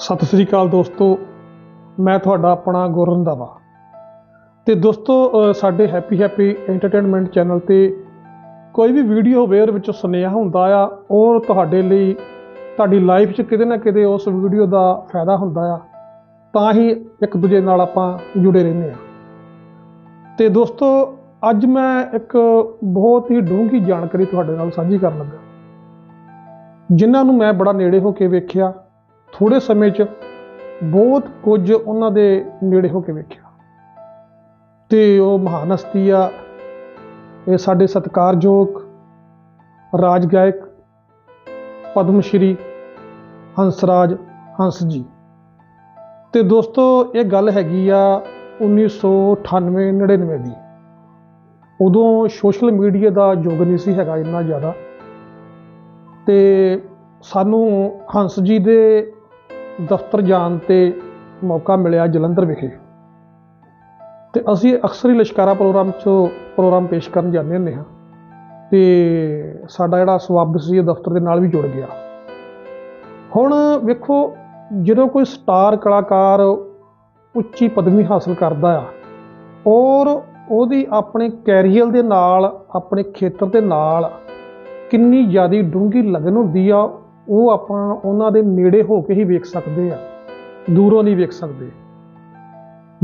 ਸਤਿ ਸ੍ਰੀ ਅਕਾਲ ਦੋਸਤੋ, ਮੈਂ ਤੁਹਾਡਾ ਆਪਣਾ ਗੁਰੂ ਰੰਧਾਵਾ ਤੇ ਦੋਸਤੋ ਸਾਡੇ ਹੈਪੀ ਹੈਪੀ ਐਂਟਰਟੇਨਮੈਂਟ ਚੈਨਲ ਤੇ ਕੋਈ ਵੀ ਵੀਡੀਓ ਹੋਵੇ, ਉਹਦੇ ਵਿੱਚ ਸੁਨੇਹਾ ਹੁੰਦਾ ਆ, ਉਹ ਤੁਹਾਡੇ ਲਈ, ਤੁਹਾਡੀ ਲਾਈਫ 'ਚ ਕਿਤੇ ਨਾ ਕਿਤੇ ਉਸ ਵੀਡੀਓ ਦਾ ਫਾਇਦਾ ਹੁੰਦਾ ਆ। ਤਾਂ ਹੀ ਇੱਕ ਦੂਜੇ ਨਾਲ ਆਪਾਂ ਜੁੜੇ ਰਹਿੰਦੇ ਆ। ਤੇ ਦੋਸਤੋ, ਅੱਜ ਮੈਂ ਇੱਕ ਬਹੁਤ ਹੀ ਡੂੰਘੀ ਜਾਣਕਾਰੀ ਤੁਹਾਡੇ ਨਾਲ ਸਾਂਝੀ ਕਰਨ ਲੱਗਾ। ਜਿਨ੍ਹਾਂ ਨੂੰ ਮੈਂ ਬੜਾ ਨੇੜੇ ਹੋ ਕੇ ਵੇਖਿਆ ਥੋੜੇ ਸਮੇਂ 'ਚ ਬਹੁਤ ਕੁਝ ਉਹਨਾਂ ਦੇ ਨੇੜੇ ਹੋ ਕੇ ਵੇਖਿਆ। ਤੇ ਉਹ ਮਹਾਨ ਹਸਤੀ ਆ, ਇਹ ਸਾਡੇ ਸਤਿਕਾਰਯੋਗ ਰਾਜ ਗਾਇਕ ਪਦਮ ਸ਼੍ਰੀ ਹੰਸਰਾਜ ਹੰਸ ਜੀ। ਤੇ ਦੋਸਤੋ, ਇਹ ਗੱਲ ਹੈਗੀ ਆ 1998 99 ਦੀ। ਉਦੋਂ ਸੋਸ਼ਲ ਮੀਡੀਆ ਦਾ ਯੁੱਗ ਨਹੀਂ ਸੀ ਹੈਗਾ ਇੰਨਾ ਜ਼ਿਆਦਾ। ਤੇ ਸਾਨੂੰ ਹੰਸ ਜੀ ਦੇ ਦਫ਼ਤਰ ਜਾਣ ਤੇ ਮੌਕਾ ਮਿਲਿਆ ਜਲੰਧਰ ਵਿਖੇ। ਤੇ ਅਸੀਂ ਅਕਸਰ ਹੀ ਲਸ਼ਕਾਰਾ ਪ੍ਰੋਗਰਾਮ 'ਚ ਪ੍ਰੋਗਰਾਮ ਪੇਸ਼ ਕਰਨ ਜਾਂਦੇ ਹੁੰਦੇ ਹਾਂ। ਤੇ ਸਾਡਾ ਜਿਹੜਾ ਸਬੱਬ ਸੀ ਇਹ ਦਫ਼ਤਰ ਦੇ ਨਾਲ ਵੀ ਜੁੜ ਗਿਆ। ਹੁਣ ਵੇਖੋ, ਜਦੋਂ ਕੋਈ ਸਟਾਰ ਕਲਾਕਾਰ ਉੱਚੀ ਪਦਵੀ ਹਾਸਲ ਕਰਦਾ ਆ, ਔਰ ਉਹਦੀ ਆਪਣੇ ਕੈਰੀਅਰ ਦੇ ਨਾਲ, ਆਪਣੇ ਖੇਤਰ ਦੇ ਨਾਲ ਕਿੰਨੀ ਜ਼ਿਆਦਾ ਡੂੰਘੀ ਲਗਨ ਹੁੰਦੀ ਆ ਉਹ ਆਪਾਂ ਉਹਨਾਂ ਦੇ ਨੇੜੇ ਹੋ ਕੇ ਹੀ ਵੇਖ ਸਕਦੇ ਆ, ਦੂਰੋਂ ਨਹੀਂ ਵੇਖ ਸਕਦੇ।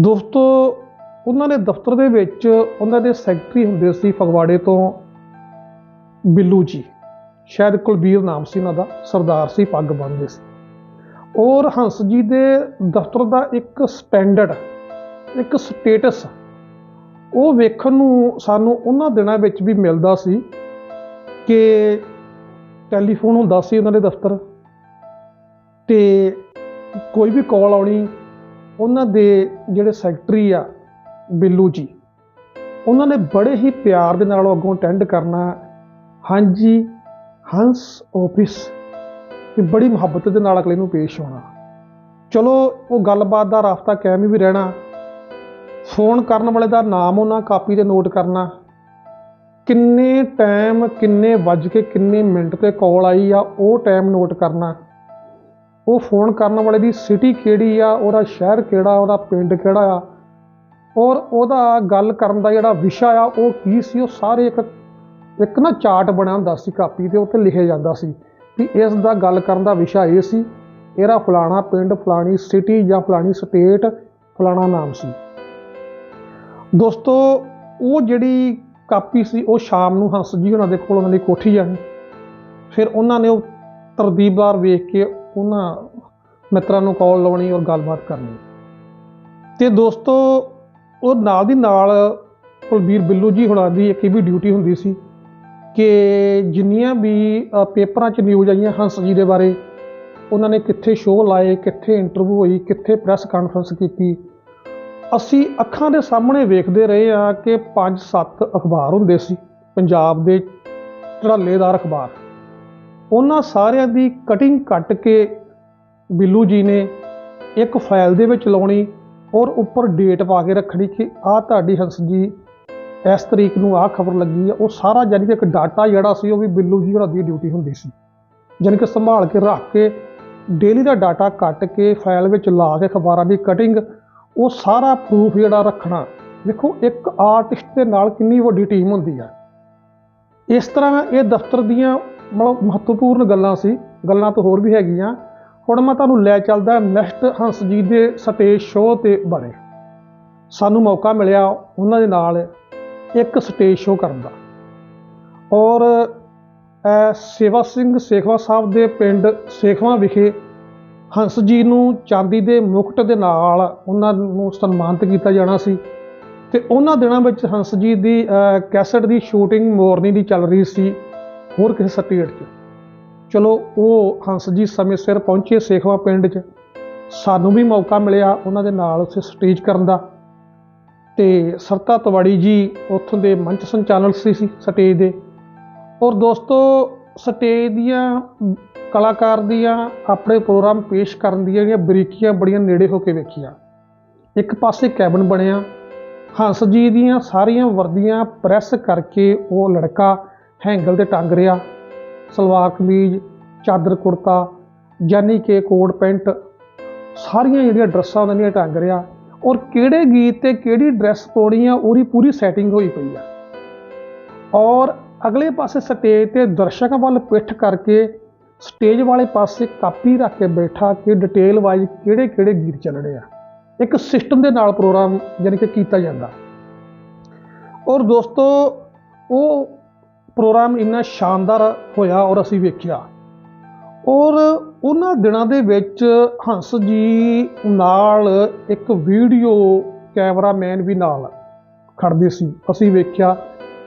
ਦੋਸਤੋ, ਉਹਨਾਂ ਦੇ ਦਫ਼ਤਰ ਦੇ ਵਿੱਚ ਉਹਨਾਂ ਦੇ ਸੈਕਟਰੀ ਹੁੰਦੇ ਸੀ ਫਗਵਾੜੇ ਤੋਂ ਬਿੱਲੂ ਜੀ। ਸ਼ਾਇਦ ਕੁਲਬੀਰ ਨਾਮ ਸੀ ਉਹਨਾਂ ਦਾ, ਸਰਦਾਰ ਸੀ, ਪੱਗ ਬੰਨ੍ਹਦੇ ਸੀ। ਔਰ ਹੰਸ ਜੀ ਦੇ ਦਫ਼ਤਰ ਦਾ ਇੱਕ ਸਟੈਂਡਰਡ ਇੱਕ ਸਟੇਟਸ, ਉਹ ਵੇਖਣ ਨੂੰ ਸਾਨੂੰ ਉਹਨਾਂ ਦਿਨਾਂ ਵਿੱਚ ਵੀ ਮਿਲਦਾ ਸੀ ਕਿ ਟੈਲੀਫੋਨ ਹੁੰਦਾ ਸੀ ਉਹਨਾਂ ਦੇ ਦਫ਼ਤਰ। ਤੇ ਕੋਈ ਵੀ ਕਾਲ ਆਉਣੀ, ਉਹਨਾਂ ਦੇ ਜਿਹੜੇ ਸੈਕਟਰੀ ਆ, ਬਿੱਲੂ ਜੀ, ਉਹਨਾਂ ਨੇ ਬੜੇ ਹੀ ਪਿਆਰ ਦੇ ਨਾਲ ਅੱਗੋਂ ਅਟੈਂਡ ਕਰਨਾ। ਹਾਂਜੀ ਹੰਸ ਆਫਿਸ ਤੇ ਬੜੀ ਮੁਹੱਬਤ ਦੇ ਨਾਲ ਅਗਲੇ ਨੂੰ ਪੇਸ਼ ਹੋਣਾ। ਚਲੋ, ਉਹ ਗੱਲਬਾਤ ਦਾ ਰਸਤਾ ਕਾਇਮ ਵੀ ਰਹਿਣਾ। ਫੋਨ ਕਰਨ ਵਾਲੇ ਦਾ ਨਾਮ ਉਹਨਾਂ, ਕਾਪੀ ਤੇ ਨੋਟ ਕਰਨਾ। ਕਿੰਨੇ ਟਾਈਮ ਕਿੰਨੇ ਵੱਜ ਕੇ ਕਿੰਨੇ ਮਿੰਟ ਤੇ ਕਾਲ ਆਈ ਆ, ਉਹ ਟਾਈਮ ਨੋਟ ਕਰਨਾ। ਉਹ ਫੋਨ ਕਰਨ ਵਾਲੇ ਦੀ ਸਿਟੀ ਕਿਹੜੀ ਆ, ਉਹਦਾ ਸ਼ਹਿਰ ਕਿਹੜਾ, ਉਹਦਾ ਪਿੰਡ ਕਿਹੜਾ ਆ? ਔਰ ਉਹਦਾ ਗੱਲ ਕਰਨ ਦਾ ਜਿਹੜਾ ਵਿਸ਼ਾ ਆ, ਉਹ ਕੀ ਸੀ? ਉਹ ਸਾਰੇ ਇੱਕ ਇੱਕ ਨਾ ਚਾਰਟ ਬਣਿਆ ਹੁੰਦਾ ਸੀ ਕਾਪੀ ਦੇ ਉੱਤੇ ਲਿਖਿਆ ਜਾਂਦਾ ਸੀ ਕਿ ਇਸ ਦਾ ਗੱਲ ਕਰਨ ਦਾ ਵਿਸ਼ਾ ਇਹ ਸੀ, ਇਹਦਾ ਫਲਾਣਾ ਪਿੰਡ, ਫਲਾਣੀ ਸਿਟੀ ਜਾਂ ਫਲਾਣੀ ਸਟੇਟ ਫਲਾਣਾ ਨਾਮ ਸੀ। ਦੋਸਤੋ, ਉਹ ਜਿਹੜੀ ਕਾਪੀ ਸੀ, ਉਹ ਸ਼ਾਮ ਨੂੰ ਹੰਸ ਜੀ ਉਹਨਾਂ ਦੇ ਕੋਲ ਉਹਨਾਂ ਦੀ ਕੋਠੀ ਜਾਣੀ। ਫਿਰ ਉਹਨਾਂ ਨੇ ਉਹ ਤਰਦੀਬਾਰ ਵੇਖ ਕੇ ਉਹਨਾਂ ਮਿੱਤਰਾਂ ਨੂੰ ਕਾਲ ਲਾਉਣੀ ਔਰ ਗੱਲਬਾਤ ਕਰਨੀ। ਤੇ ਦੋਸਤੋ, ਉਹ ਨਾਲ ਦੀ ਨਾਲ ਕੁਲਬੀਰ ਬਿੱਲੂ ਜੀ ਹੁਣਾਂ ਦੀ ਇੱਕ ਇਹ ਵੀ ਡਿਊਟੀ ਹੁੰਦੀ ਸੀ ਕਿ ਜਿੰਨੀਆਂ ਵੀ ਪੇਪਰਾਂ 'ਚ ਨਿਊਜ਼ ਆਈਆਂ ਹੰਸ ਜੀ ਦੇ ਬਾਰੇ, ਉਹਨਾਂ ਨੇ ਕਿੱਥੇ ਸ਼ੋਅ ਲਾਏ, ਕਿੱਥੇ ਇੰਟਰਵਿਊ ਹੋਈ, ਕਿੱਥੇ ਪ੍ਰੈਸ ਕਾਨਫਰੰਸ ਕੀਤੀ ਅਸੀਂ ਅੱਖਾਂ ਦੇ ਸਾਹਮਣੇ ਵੇਖਦੇ ਰਹੇ ਆ ਕਿ 5-7 ਅਖਬਾਰ ਹੁੰਦੇ ਸੀ, ਪੰਜਾਬ ਦੇ ਝੜਾਲੇਦਾਰ ਅਖਬਾਰ। ਉਹਨਾਂ ਸਾਰਿਆਂ ਦੀ ਕਟਿੰਗ ਕੱਟ ਕੇ ਬਿੱਲੂ ਜੀ ਨੇ ਇੱਕ ਫਾਈਲ ਦੇ ਵਿੱਚ ਲਾਉਣੀ ਔਰ ਉੱਪਰ ਡੇਟ ਪਾ ਕੇ ਰੱਖਣੀ ਕਿ ਆਹ ਤੁਹਾਡੀ ਹੰਸ ਜੀ ਇਸ ਤਰੀਕ ਨੂੰ ਆਹ ਖਬਰ ਲੱਗੀ ਆ ਉਹ ਸਾਰਾ ਜਾਨੀ ਕਿ ਇੱਕ ਡਾਟਾ ਜਿਹੜਾ ਸੀ ਉਹ ਵੀ ਬਿੱਲੂ ਜੀ ਹੋਰਾਂ ਦੀ ਡਿਊਟੀ ਹੁੰਦੀ ਸੀ। ਜਾਨੀ ਕਿ ਸੰਭਾਲ ਕੇ ਰੱਖ ਕੇ ਡੇਲੀ ਦਾ ਡਾਟਾ ਕੱਟ ਕੇ ਫਾਈਲ ਵਿੱਚ ਲਾ ਕੇ ਅਖਬਾਰਾਂ ਦੀ ਕਟਿੰਗ ਉਹ ਸਾਰਾ ਪ੍ਰੂਫ ਜਿਹੜਾ ਰੱਖਣਾ, ਦੇਖੋ ਇੱਕ ਆਰਟਿਸਟ ਦੇ ਨਾਲ ਕਿੰਨੀ ਵੱਡੀ ਟੀਮ ਹੁੰਦੀ ਆ। ਇਸ ਤਰ੍ਹਾਂ ਇਹ ਦਫ਼ਤਰ ਦੀਆਂ ਮਤਲਬ ਮਹੱਤਵਪੂਰਨ ਗੱਲਾਂ ਸੀ, ਗੱਲਾਂ ਤਾਂ ਹੋਰ ਵੀ ਹੈਗੀਆਂ। ਹੁਣ ਮੈਂ ਤੁਹਾਨੂੰ ਲੈ ਚੱਲਦਾ ਨੈਕਸਟ ਹੰਸ ਜੀ ਦੇ ਸਟੇਜ ਸ਼ੋਅ ਤੇ ਬਾਰੇ। ਸਾਨੂੰ ਮੌਕਾ ਮਿਲਿਆ ਉਹਨਾਂ ਦੇ ਨਾਲ ਇੱਕ ਸਟੇਜ ਸ਼ੋਅ ਕਰਨ ਦਾ। ਔਰ ਸੇਵਾ ਸਿੰਘ ਸੇਖਵਾ ਸਾਹਿਬ ਦੇ ਪਿੰਡ ਸੇਖਵਾ ਵਿਖੇ ਹੰਸ ਜੀ ਨੂੰ ਚਾਂਦੀ ਦੇ ਮੁਕਟ ਦੇ ਨਾਲ ਉਹਨਾਂ ਨੂੰ ਸਨਮਾਨਿਤ ਕੀਤਾ ਜਾਣਾ ਸੀ ਤੇ ਉਹਨਾਂ ਦਿਨਾਂ ਵਿੱਚ ਹੰਸ ਜੀ ਦੀ ਕੈਸਟ ਦੀ ਸ਼ੂਟਿੰਗ ਮੋਰਨੀ ਦੀ ਚੱਲ ਰਹੀ ਸੀ ਹੋਰ ਕਿਸੇ ਸਟੇਟ 'ਚ। ਚਲੋ, ਉਹ ਹੰਸ ਜੀ ਸਮੇਂ ਸਿਰ ਪਹੁੰਚੇ ਸੇਖਵਾ ਪਿੰਡ 'ਚ। ਸਾਨੂੰ ਵੀ ਮੌਕਾ ਮਿਲਿਆ ਉਹਨਾਂ ਦੇ ਨਾਲ ਉੱਥੇ ਸਟੇਜ ਕਰਨ ਦਾ। ਤੇ ਸਰਤਾ ਤਵਾੜੀ ਜੀ ਉੱਥੋਂ ਦੇ ਮੰਚ ਸੰਚਾਲਕ ਸੀ ਸਟੇਜ ਦੇ। ਔਰ ਦੋਸਤੋ, ਸਟੇਜ ਦੀਆਂ ਕਲਾਕਾਰ ਦੀਆਂ ਆਪਣੇ ਪ੍ਰੋਗਰਾਮ ਪੇਸ਼ ਕਰਨ ਦੀਆਂ ਜਿਹੜੀਆਂ ਬਰੀਕੀਆਂ ਬੜੀਆਂ ਨੇੜੇ ਹੋ ਕੇ ਵੇਖੀਆਂ। ਇੱਕ ਪਾਸੇ ਕੈਬਨ ਬਣਿਆ। ਹੰਸ ਜੀ ਦੀਆਂ ਸਾਰੀਆਂ ਵਰਦੀਆਂ ਪ੍ਰੈਸ ਕਰਕੇ ਉਹ ਲੜਕਾ ਹੈਂਗਲ ਤੇ ਟੰਗ ਰਿਹਾ। ਸਲਵਾਰ ਕਮੀਜ਼, ਚਾਦਰ ਕੁੜਤਾ ਯਾਨੀ ਕਿ ਕੋਟ ਪੈਂਟ, ਸਾਰੀਆਂ ਜਿਹੜੀਆਂ ਡਰੈਸਾਂ ਉਹਨਾਂ ਦੀਆਂ ਟੰਗ ਰਿਹਾ। ਔਰ ਕਿਹੜੇ ਗੀਤ ਤੇ ਕਿਹੜੀ ਡਰੈਸ ਪਾਉਣੀ ਆ ਉਹਦੀ ਪੂਰੀ ਸੈਟਿੰਗ ਹੋਈ ਪਈ ਆ। ਔਰ ਅਗਲੇ ਪਾਸੇ ਸਟੇਜ ਤੇ ਦਰਸ਼ਕਾਂ ਵੱਲ ਪਿੱਠ ਕਰਕੇ ਸਟੇਜ ਵਾਲੇ ਪਾਸੇ ਕਾਪੀ ਰੱਖ ਕੇ ਬੈਠਾ ਕਿ ਡਿਟੇਲ ਵਾਈਜ਼ ਕਿਹੜੇ ਕਿਹੜੇ ਗੀਤ ਚੱਲਣੇ ਆ। ਇੱਕ ਸਿਸਟਮ ਦੇ ਨਾਲ ਪ੍ਰੋਗਰਾਮ ਯਾਨੀ ਕਿ ਕੀਤਾ ਜਾਂਦਾ। ਔਰ ਦੋਸਤੋ, ਉਹ ਪ੍ਰੋਗਰਾਮ ਇੰਨਾ ਸ਼ਾਨਦਾਰ ਹੋਇਆ ਔਰ ਅਸੀਂ ਵੇਖਿਆ। ਔਰ ਉਹਨਾਂ ਦਿਨਾਂ ਦੇ ਵਿੱਚ ਹੰਸ ਜੀ ਨਾਲ ਇੱਕ ਵੀਡੀਓ ਕੈਮਰਾਮੈਨ ਵੀ ਨਾਲ ਖੜਦੇ ਸੀ। ਅਸੀਂ ਵੇਖਿਆ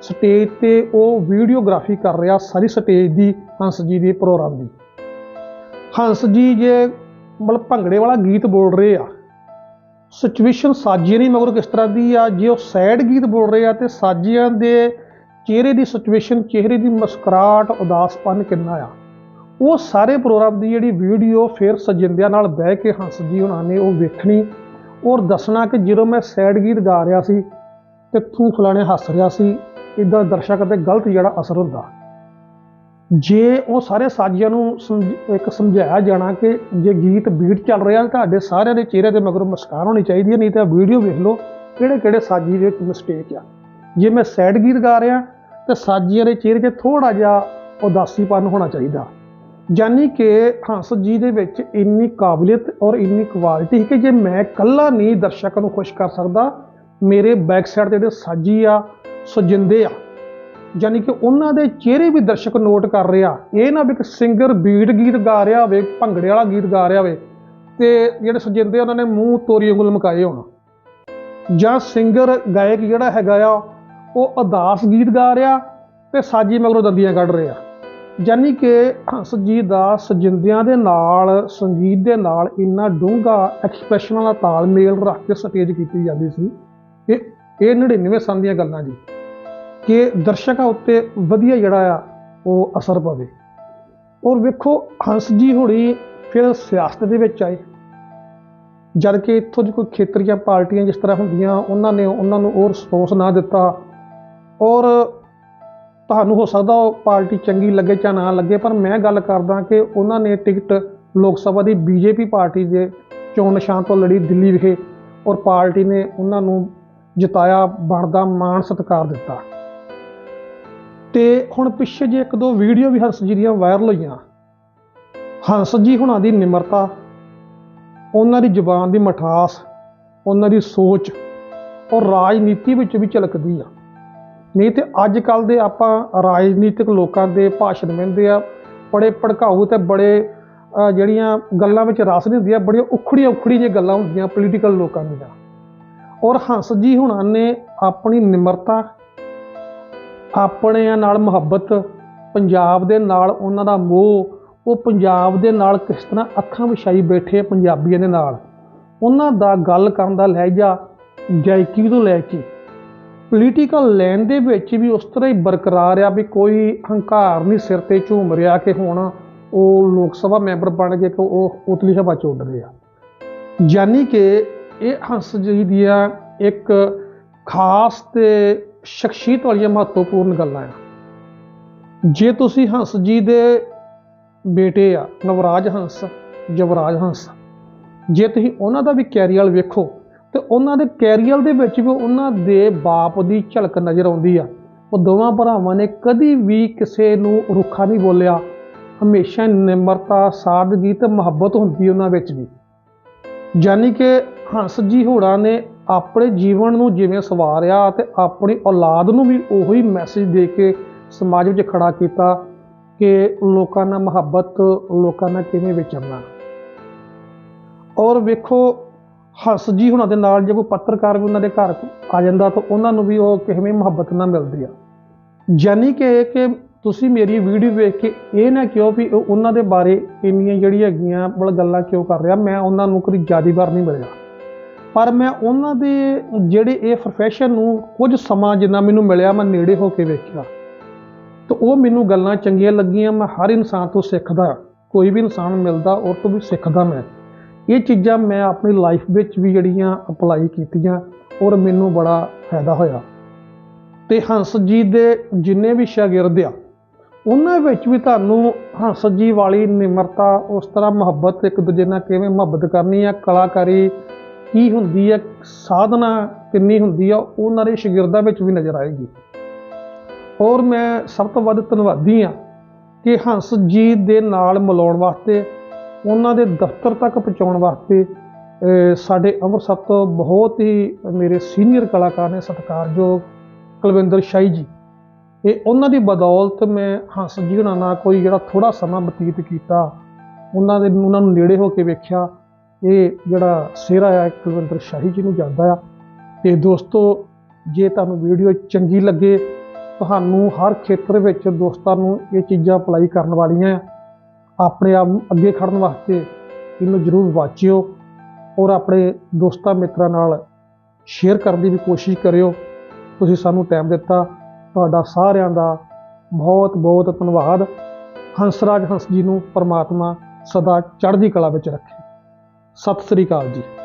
ਸਟੇਜ ਤੇ ਉਹ ਵੀਡੀਓਗ੍ਰਾਫੀ ਕਰ ਰਿਹਾ, ਸਾਰੀ ਸਟੇਜ ਦੀ ਹੰਸ ਜੀ ਦੇ ਪ੍ਰੋਗਰਾਮ ਦੀ। ਹੰਸ ਜੀ ਜੇ ਮਤਲਬ ਭੰਗੜੇ ਵਾਲਾ ਗੀਤ ਬੋਲ ਰਹੇ ਆ ਸਿਚੁਏਸ਼ਨ ਸਾਜੀਆਂ ਨਹੀਂ ਮਗਰ ਕਿਸ ਤਰ੍ਹਾਂ ਦੀ ਆ? ਜੇ ਉਹ ਸੈਡ ਗੀਤ ਬੋਲ ਰਹੇ ਆ ਤੇ ਸਾਜੀਆਂ ਦੇ ਚਿਹਰੇ ਦੀ ਸਿਚੁਏਸ਼ਨ ਚਿਹਰੇ ਦੀ ਮੁਸਕਰਾਹਟ, ਉਦਾਸਪਨ ਕਿੰਨਾ ਆ? ਉਹ ਸਾਰੇ ਪ੍ਰੋਗਰਾਮ ਦੀ ਜਿਹੜੀ ਵੀਡੀਓ ਫਿਰ ਸਜਿੰਦਿਆਂ ਨਾਲ ਬਹਿ ਕੇ ਹੰਸ ਜੀ ਉਹਨਾਂ ਨੇ ਉਹ ਵੇਖਣੀ ਔਰ ਦੱਸਣਾ ਕਿ ਜਦੋਂ ਮੈਂ ਸੈਡ ਗੀਤ ਗਾ ਰਿਹਾ ਸੀ ਤੇ ਤੂੰ ਫਲਾਣੇ ਹੱਸ ਰਿਹਾ ਸੀ ਇਦਾਂ ਦਰਸ਼ਕ ਤੇ ਗਲਤ ਜਿਹੜਾ ਅਸਰ ਹੁੰਦਾ। ਜੇ ਉਹ ਸਾਰੇ ਸਾਜੀਆਂ ਨੂੰ ਸਮਝ- ਇੱਕ ਸਮਝਾਇਆ ਜਾਣਾ ਕਿ ਜੇ ਗੀਤ ਬੀਟ ਚੱਲ ਰਿਹਾ ਤੁਹਾਡੇ ਸਾਰਿਆਂ ਦੇ ਚਿਹਰੇ ਤੇ ਮਗਰੋਂ ਮੁਸਕਾਨ ਹੋਣੀ ਚਾਹੀਦੀ ਹੈ, ਨਹੀਂ ਤਾਂ ਵੀਡੀਓ ਵੇਖ ਲਓ ਕਿਹੜੇ ਕਿਹੜੇ ਸਾਜੀ ਦੇ ਵਿੱਚ ਮਿਸਟੇਕ ਆ। ਜੇ ਮੈਂ ਸੈਡ ਗੀਤ ਗਾ ਰਿਹਾ ਤਾਂ ਸਾਜੀਆਂ ਦੇ ਚਿਹਰੇ 'ਤੇ ਥੋੜਾ ਜਿਹਾ ਉਦਾਸੀਪਨ ਹੋਣਾ ਚਾਹੀਦਾ। ਯਾਨੀ ਕਿ ਹੰਸ ਜੀ ਦੇ ਵਿੱਚ ਇੰਨੀ ਕਾਬਲੀਅਤ ਔਰ ਇੰਨੀ ਕੁਆਲਿਟੀ ਹੈ ਕਿ ਜੇ ਮੈਂ ਇਕੱਲਾ ਨਹੀਂ ਦਰਸ਼ਕਾਂ ਨੂੰ ਖੁਸ਼ ਕਰ ਸਕਦਾ, ਮੇਰੇ ਬੈਕ ਸਾਈਡ ਤੇ ਜਿਹੜੇ ਸਾਜੀ ਆ, ਸੁਜਿੰਦੇ ਆ ਯਾਨੀ ਕਿ ਉਹਨਾਂ ਦੇ ਚਿਹਰੇ ਵੀ ਦਰਸ਼ਕ ਨੋਟ ਕਰ ਰਿਹਾ ਇਹ ਨਾ ਵੀ ਇੱਕ ਸਿੰਗਰ ਬੀਟ ਗੀਤ ਗਾ ਰਿਹਾ ਹੋਵੇ ਭੰਗੜੇ ਵਾਲਾ ਗੀਤ ਗਾ ਰਿਹਾ ਹੋਵੇ, ਤੇ ਜਿਹੜੇ ਸਜਿੰਦੇ ਉਹਨਾਂ ਨੇ ਮੂੰਹ ਤੋਰੀ ਉਂਗਲ ਮਕਾਏ ਹੋਣ। ਜਾਂ ਸਿੰਗਰ ਗਾਇਕ ਜਿਹੜਾ ਹੈਗਾ ਆ, ਉਹ ਅਦਾਸ ਗੀਤ ਗਾ ਰਿਹਾ ਤੇ ਸਾਜੀ ਮਗਰੋਂ ਦੰਦੀਆਂ ਕੱਢ ਰਿਹਾ ਯਾਨੀ ਕਿ ਹੰਸ ਦਾ ਸਜਿੰਦਿਆਂ ਦੇ ਨਾਲ, ਸੰਗੀਤ ਦੇ ਨਾਲ ਇੰਨਾ ਡੂੰਘਾ ਐਕਸਪ੍ਰੈਸ਼ਨਾਂ ਦਾ ਤਾਲਮੇਲ ਰੱਖ ਕੇ ਸਟੇਜ ਕੀਤੀ ਜਾਂਦੀ ਸੀ। ਇਹ ਇਹ 99 ਸਾਲ ਦੀਆਂ ਗੱਲਾਂ ਜੀ। ਕਿ ਦਰਸ਼ਕਾਂ ਉੱਤੇ ਵਧੀਆ ਜਿਹੜਾ ਆ ਉਹ ਅਸਰ ਪਵੇ। ਔਰ ਵੇਖੋ, ਹੰਸ ਜੀ ਹੁਣੀ ਫਿਰ ਸਿਆਸਤ ਦੇ ਵਿੱਚ ਆਏ। ਜਦ ਕਿ ਇੱਥੋਂ ਦੀ ਕੋਈ ਖੇਤਰੀਆਂ ਪਾਰਟੀਆਂ ਜਿਸ ਤਰ੍ਹਾਂ ਹੁੰਦੀਆਂ, ਉਹਨਾਂ ਨੇ ਉਹਨਾਂ ਨੂੰ ਉਹ ਰਿਸਪੌਂਸ ਨਾ ਦਿੱਤਾ। ਔਰ ਤੁਹਾਨੂੰ ਹੋ ਸਕਦਾ ਉਹ ਪਾਰਟੀ ਚੰਗੀ ਲੱਗੇ ਜਾਂ ਨਾ ਲੱਗੇ, ਪਰ ਮੈਂ ਗੱਲ ਕਰਦਾ ਕਿ ਉਹਨਾਂ ਨੇ ਟਿਕਟ ਲੋਕ ਸਭਾ ਦੀ ਬੀਜੇਪੀ ਪਾਰਟੀ ਦੇ ਚੋਣ ਨਿਸ਼ਾਨ ਤੋਂ ਲੜੀ ਦਿੱਲੀ ਵਿਖੇ, ਔਰ ਪਾਰਟੀ ਨੇ ਉਹਨਾਂ ਨੂੰ ਜਿਤਾਇਆ, ਬਣਦਾ ਮਾਣ ਸਤਿਕਾਰ ਦਿੱਤਾ। ਤੇ ਹੁਣ ਪਿੱਛੇ ਜੇ ਇੱਕ ਦੋ ਵੀਡੀਓ ਵੀ ਹੰਸ ਜੀ ਦੀਆਂ ਵਾਇਰਲ ਹੋਈਆਂ। ਹੰਸ ਜੀ ਹੁਣਾਂ ਦੀ ਨਿਮਰਤਾ, ਉਹਨਾਂ ਦੀ ਜ਼ੁਬਾਨ ਦੀ ਮਠਾਸ, ਉਹਨਾਂ ਦੀ ਸੋਚ ਔਰ ਰਾਜਨੀਤੀ ਵਿੱਚ ਵੀ ਝਲਕਦੀ ਆ। ਨਹੀਂ ਤੇ ਅੱਜ ਕੱਲ ਦੇ ਆਪਾਂ ਰਾਜਨੀਤਿਕ ਲੋਕਾਂ ਦੇ ਭਾਸ਼ਣ ਮਿਲਦੇ ਆ, ਬੜੇ ਭੜਕਾਊ ਤੇ ਬੜੇ ਜਿਹੜੀਆਂ ਗੱਲਾਂ ਵਿੱਚ ਰਸ ਨਹੀਂ ਆ ਬੜੀਆਂ ਉਖੜੀਆਂ ਉਖੜੀਆਂ ਜਿਹੀਆਂ ਗੱਲਾਂ ਹੁੰਦੀਆਂ ਪੋਲੀਟੀਕਲ ਲੋਕਾਂ ਦੀਆਂ। ਔਰ ਹੰਸ ਜੀ ਹੁਣਾਂ ਨੇ ਆਪਣੀ ਨਿਮਰਤਾ ਆਪਣਿਆਂ ਨਾਲ ਮੁਹੱਬਤ, ਪੰਜਾਬ ਦੇ ਨਾਲ ਉਹਨਾਂ ਦਾ ਮੋਹ, ਉਹ ਪੰਜਾਬ ਦੇ ਨਾਲ ਕਿਸ ਤਰ੍ਹਾਂ ਅੱਖਾਂ ਵਿਛਾਈ ਬੈਠੇ ਪੰਜਾਬੀਆਂ ਦੇ ਨਾਲ। ਉਹਨਾਂ ਦਾ ਗੱਲ ਕਰਨ ਦਾ ਲਹਿਜਾ ਗਾਇਕੀ ਤੋਂ ਲੈ ਕੇ ਪੋਲੀਟੀਕਲ ਲਾਈਨ ਦੇ ਵਿੱਚ ਵੀ ਉਸ ਤਰ੍ਹਾਂ ਹੀ ਬਰਕਰਾਰ ਆ ਵੀ ਕੋਈ ਹੰਕਾਰ ਨਹੀਂ ਸਿਰ ਤੇ ਝੂਮ ਰਿਹਾ ਕਿ ਹੁਣ ਉਹ ਲੋਕ ਸਭਾ ਮੈਂਬਰ ਬਣ ਕੇ ਕਿ ਉਹ ਉਤਲੀ ਸਭਾ ਚ ਉੱਡ ਰਹੇ ਆ। ਯਾਨੀ ਕਿ ਇਹ ਹੰਸ ਜੀ ਦੀਆਂ ਇੱਕ ਖਾਸ ਤੇ ਸ਼ਖਸੀਅਤ ਵਾਲੀਆਂ ਮਹੱਤਵਪੂਰਨ ਗੱਲਾਂ ਆ। ਜੇ ਤੁਸੀਂ ਹੰਸ ਜੀ ਦੇ ਬੇਟੇ ਆ, ਨਵਰਾਜ ਹੰਸ ਜਵਰਾਜ ਹੰਸ, ਜੇ ਤੁਸੀਂ ਉਹਨਾਂ ਦਾ ਵੀ ਕੈਰੀਅਰ ਵੇਖੋ, ਤੇ ਉਹਨਾਂ ਦੇ ਕੈਰੀਅਰ ਦੇ ਵਿੱਚ ਵੀ ਉਹਨਾਂ ਦੇ ਬਾਪ ਦੀ ਝਲਕ ਨਜ਼ਰ ਆਉਂਦੀ ਆ। ਉਹ ਦੋਵਾਂ ਭਰਾਵਾਂ ਨੇ ਕਦੀ ਵੀ ਕਿਸੇ ਨੂੰ ਰੁੱਖਾ ਨਹੀਂ ਬੋਲਿਆ। ਹਮੇਸ਼ਾ ਨਿਮਰਤਾ, ਸਾਦਗੀ ਤੇ ਮੁਹੱਬਤ ਹੁੰਦੀ ਉਹਨਾਂ ਵਿੱਚ ਵੀ। ਯਾਨੀ ਕਿ ਹੰਸ ਜੀ ਹੋਰਾਂ ਨੇ ਆਪਣੇ ਜੀਵਨ ਨੂੰ ਜਿਵੇਂ ਸਵਾਰਿਆ ਤੇ ਆਪਣੀ ਔਲਾਦ ਨੂੰ ਵੀ ਉਹੀ ਮੈਸੇਜ ਦੇ ਕੇ ਸਮਾਜ ਵਿੱਚ ਖੜਾ ਕੀਤਾ ਕਿ ਲੋਕਾਂ ਨਾਲ ਮੁਹੱਬਤ, ਲੋਕਾਂ ਨਾਲ ਕਿਵੇਂ ਵਿਚਰਨਾ। ਔਰ ਵੇਖੋ, ਹੱਸ ਜੀ ਹੁਣਾਂ ਦੇ ਨਾਲ ਜੇ ਕੋਈ ਪੱਤਰਕਾਰ ਵੀ ਉਹਨਾਂ ਦੇ ਘਰ ਆ ਜਾਂਦਾ ਤਾਂ ਉਹਨਾਂ ਨੂੰ ਵੀ ਉਹ ਕਿਵੇਂ ਮੁਹੱਬਤ ਨਾਲ ਮਿਲਦੀ ਆ। ਯਾਨੀ ਕਿ ਕਿ ਤੁਸੀਂ ਮੇਰੀ ਵੀਡੀਓ ਵੇਖ ਕੇ ਇਹ ਨਾ ਕਿਉਂ ਵੀ ਉਹਨਾਂ ਦੇ ਬਾਰੇ ਇੰਨੀਆਂ ਜਿਹੜੀਆਂ ਹੈਗੀਆਂ ਮਤਲਬ ਗੱਲਾਂ ਕਿਉਂ ਕਰ ਰਿਹਾ, ਮੈਂ ਉਹਨਾਂ ਨੂੰ ਕਦੀ ਜਿਆਦੀ ਵਾਰ ਨਹੀਂ ਮਿਲਿਆ। ਪਰ ਮੈਂ ਉਹਨਾਂ ਦੇ ਜਿਹੜੇ ਇਹ ਪ੍ਰੋਫੈਸ਼ਨ ਨੂੰ ਕੁਝ ਸਮਾਂ ਜਿੰਨਾ ਮੈਨੂੰ ਮਿਲਿਆ, ਮੈਂ ਨੇੜੇ ਹੋ ਕੇ ਵੇਖਿਆ। ਤਾਂ ਉਹ ਮੈਨੂੰ ਗੱਲਾਂ ਚੰਗੀਆਂ ਲੱਗੀਆਂ, ਮੈਂ ਹਰ ਇਨਸਾਨ ਤੋਂ ਸਿੱਖਦਾ, ਕੋਈ ਵੀ ਇਨਸਾਨ ਮਿਲਦਾ, ਉਹ ਤੋਂ ਵੀ ਸਿੱਖਦਾ ਮੈਂ। ਇਹ ਚੀਜ਼ਾਂ ਮੈਂ ਆਪਣੀ ਲਾਈਫ ਵਿੱਚ ਵੀ ਜਿਹੜੀਆਂ ਅਪਲਾਈ ਕੀਤੀਆਂ ਔਰ ਮੈਨੂੰ ਬੜਾ ਫਾਇਦਾ ਹੋਇਆ। ਤੇ ਹੰਸ ਜੀ ਦੇ ਜਿੰਨੇ ਵੀ ਸ਼ਾਗਿਰਦ ਆ, ਉਹਨਾਂ ਵਿੱਚ ਵੀ ਤੁਹਾਨੂੰ ਹੰਸ ਜੀ ਵਾਲੀ ਨਿਮਰਤਾ, ਉਸ ਤਰ੍ਹਾਂ ਮੁਹੱਬਤ ਇੱਕ ਦੂਜੇ ਨਾਲ ਕਿਵੇਂ ਮੁਹੱਬਤ ਕਰਨੀ ਹੈ ਕਲਾਕਾਰੀ ਕੀ ਹੁੰਦੀ ਹੈ, ਸਾਧਨਾ ਕਿੰਨੀ ਹੁੰਦੀ ਆ, ਉਹਨਾਂ ਦੇ ਸ਼ਾਗਿਰਦਾਂ ਵਿੱਚ ਵੀ ਨਜ਼ਰ ਆਏਗੀ। ਔਰ ਮੈਂ ਸਭ ਤੋਂ ਵੱਧ ਧੰਨਵਾਦੀ ਹਾਂ ਕਿ ਹੰਸ ਜੀ ਦੇ ਨਾਲ ਮਿਲਾਉਣ ਵਾਸਤੇ, ਉਹਨਾਂ ਦੇ ਦਫ਼ਤਰ ਤੱਕ ਪਹੁੰਚਾਉਣ ਵਾਸਤੇ ਸਾਡੇ ਅੰਮ੍ਰਿਤਸਰ ਤੋਂ ਬਹੁਤ ਹੀ ਮੇਰੇ ਸੀਨੀਅਰ ਕਲਾਕਾਰ ਨੇ ਸਤਿਕਾਰਯੋਗ ਕੁਲਵਿੰਦਰ ਸ਼ਾਹੀ ਜੀ। ਇਹ ਉਹਨਾਂ ਦੀ ਬਦੌਲਤ ਮੈਂ ਹੰਸ ਜੀ ਹੁਣਾਂ ਨਾਲ ਕੋਈ ਜਿਹੜਾ ਥੋੜਾ ਸਮਾਂ ਬਤੀਤ ਕੀਤਾ, ਉਹਨਾਂ ਦੇ, ਉਹਨਾਂ ਨੂੰ ਨੇੜੇ ਹੋ ਕੇ ਵੇਖਿਆ ਇਹ ਜਿਹੜਾ ਸਿਹਰਾ ਆ ਕੁਲਵਿੰਦਰ ਸ਼ਾਹੀ ਜੀ ਨੂੰ ਜਾਂਦਾ ਆ। ਤੇ ਦੋਸਤੋ, ਜੇ ਤੁਹਾਨੂੰ ਵੀਡੀਓ ਚੰਗੀ ਲੱਗੇ, ਤੁਹਾਨੂੰ ਹਰ ਖੇਤਰ ਵਿੱਚ ਦੋਸਤਾਂ ਨੂੰ ਇਹ ਚੀਜ਼ਾਂ ਅਪਲਾਈ ਕਰਨ ਵਾਲੀਆਂ ਆ। ਆਪਣੇ ਆਪ ਨੂੰ ਅੱਗੇ ਖੜਨ ਵਾਸਤੇ ਇਹਨੂੰ ਜ਼ਰੂਰ ਵਾਚਿਓ ਔਰ ਆਪਣੇ ਦੋਸਤਾਂ ਮਿੱਤਰਾਂ ਨਾਲ ਸ਼ੇਅਰ ਕਰਨ ਦੀ ਵੀ ਕੋਸ਼ਿਸ਼ ਕਰਿਓ। ਤੁਸੀਂ ਸਾਨੂੰ ਟਾਈਮ ਦਿੱਤਾ। ਤੁਹਾਡਾ ਸਾਰਿਆਂ ਦਾ ਬਹੁਤ ਬਹੁਤ ਧੰਨਵਾਦ। ਹੰਸਰਾਜ ਹੰਸ ਜੀ ਨੂੰ ਪਰਮਾਤਮਾ ਸਦਾ ਚੜ੍ਹਦੀ ਕਲਾ ਵਿੱਚ ਰੱਖੇ। ਸਤਿ ਸ੍ਰੀ ਅਕਾਲ ਜੀ।